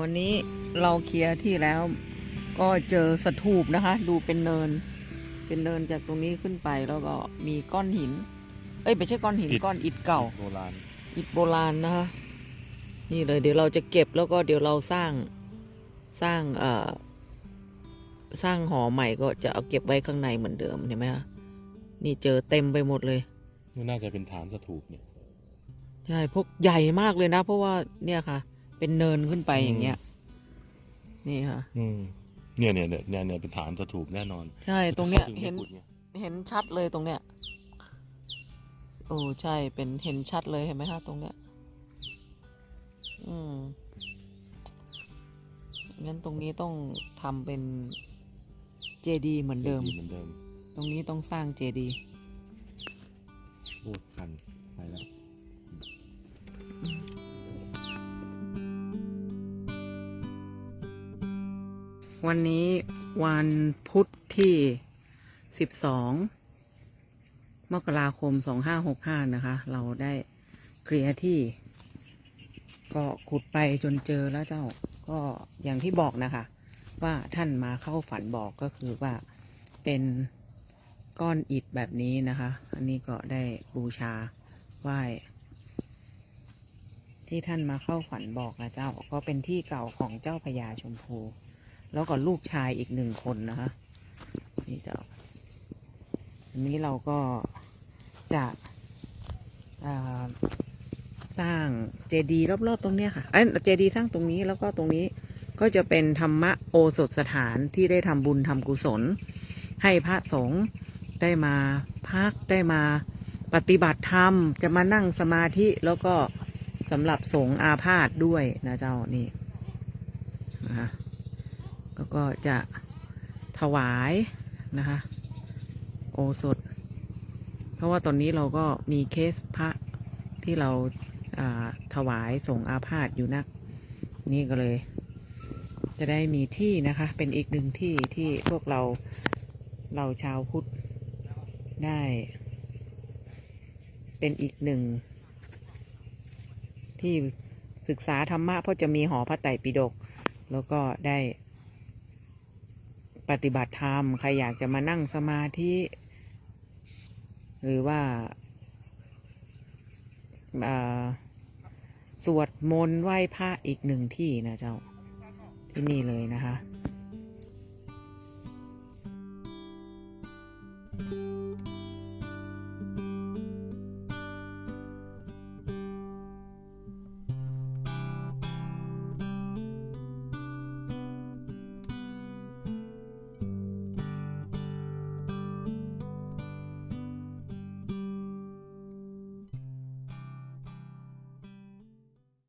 วันนี้เราเคลียร์ที่แล้วก็เจอสถูปนะคะ ดูเป็นเนิน เป็นเนินจากตรงนี้ขึ้นไปแล้วก็มีก้อนหิน เอ้ยไม่ใช่ก้อนหินอิฐ ก้อนอิฐเก่า โบราณอิฐโบราณนะคะ นี่เลยเดี๋ยวเราจะเก็บแล้วก็เดี๋ยวเราสร้างสร้างเอ่อสร้างหอใหม่ก็จะเอาเก็บไว้ข้างในเหมือนเดิมเห็นไหมคะนี่เจอเต็มไปหมดเลย นี่น่าจะเป็นฐานสถูปเนี่ย ใช่พวกใหญ่มากเลยนะ เพราะว่าเนี่ยค่ะ เป็นเนินขึ้นไปอย่างเงี้ย นี่ค่ะ อืมเนี่ยเนี่ยเนี่ยเนี่ยเนี่ยเป็นฐานสถูปแน่นอนใช่ ตรงเนี้ยขาถึเห็นไม่ขุดไงเห็นชัดเลยตรงเนี้ยโอ้ใช่เป็นเห็นชัดเลยเห็นไหมคะตรงเนี้ย อืมงั้นตรงนี้ต้องทำเป็นเจดีเหมือนเดิมเหมือนเดิม ตรงนี้ต้องสร้างเจดีโอ้คันไปแล้ว วันนี้วันพุธที่สิบสองมกราคมสองห้าหกห้านะคะ เราได้เคลียร์ที่ ก็ขุดไปจนเจอแล้วเจ้า ก็อย่างที่บอกนะคะ ว่าท่านมาเข้าฝันบอกก็คือว่าเป็นก้อนอิฐแบบนี้นะคะ อันนี้ก็ได้บูชาไหว้ที่ท่านมาเข้าฝันบอกนะเจ้า ก็เป็นที่เก่าของเจ้าพญาชมพู แล้วก็ลูกชายอีกหนึ่งคนนะคะนี่เจ้าอันนี้เราก็จะสร้างเจดีย์รอบๆตรงเนี้ยค่ะเอ้เจดีย์สร้างตรงนี้แล้วก็ตรงนี้ก็จะเป็นธรรมะโอสถสถานที่ได้ทำบุญทำกุศล ให้พระสงฆ์ได้มาพักได้มาปฏิบัติธรรม จะมานั่งสมาธิแล้วก็สำหรับสงฆ์อาพาธด้วยนะเจ้านี่นะคะ แล้วก็จะถวายนะคะ โอสถ เพราะว่าตอนนี้เราก็มีเคสพระที่เราาถวายส่งอาพาธอยู่นัก นี่ก็เลย จะได้มีที่นะคะ เป็นอีกหนึ่งที่ที่พวกเราเราชาวพุทธได้ เป็นอีกหนึ่ง ที่ศึกษาธรรมะเพราะจะมีหอพระไตรปิฎกแล้วก็ได้ ปฏิบัติธรรม ใครอยากจะมานั่งสมาธิ หรือว่าสวดมนต์ไหว้พระอีกหนึ่งที่นะเจ้าที่นี่เลยนะคะ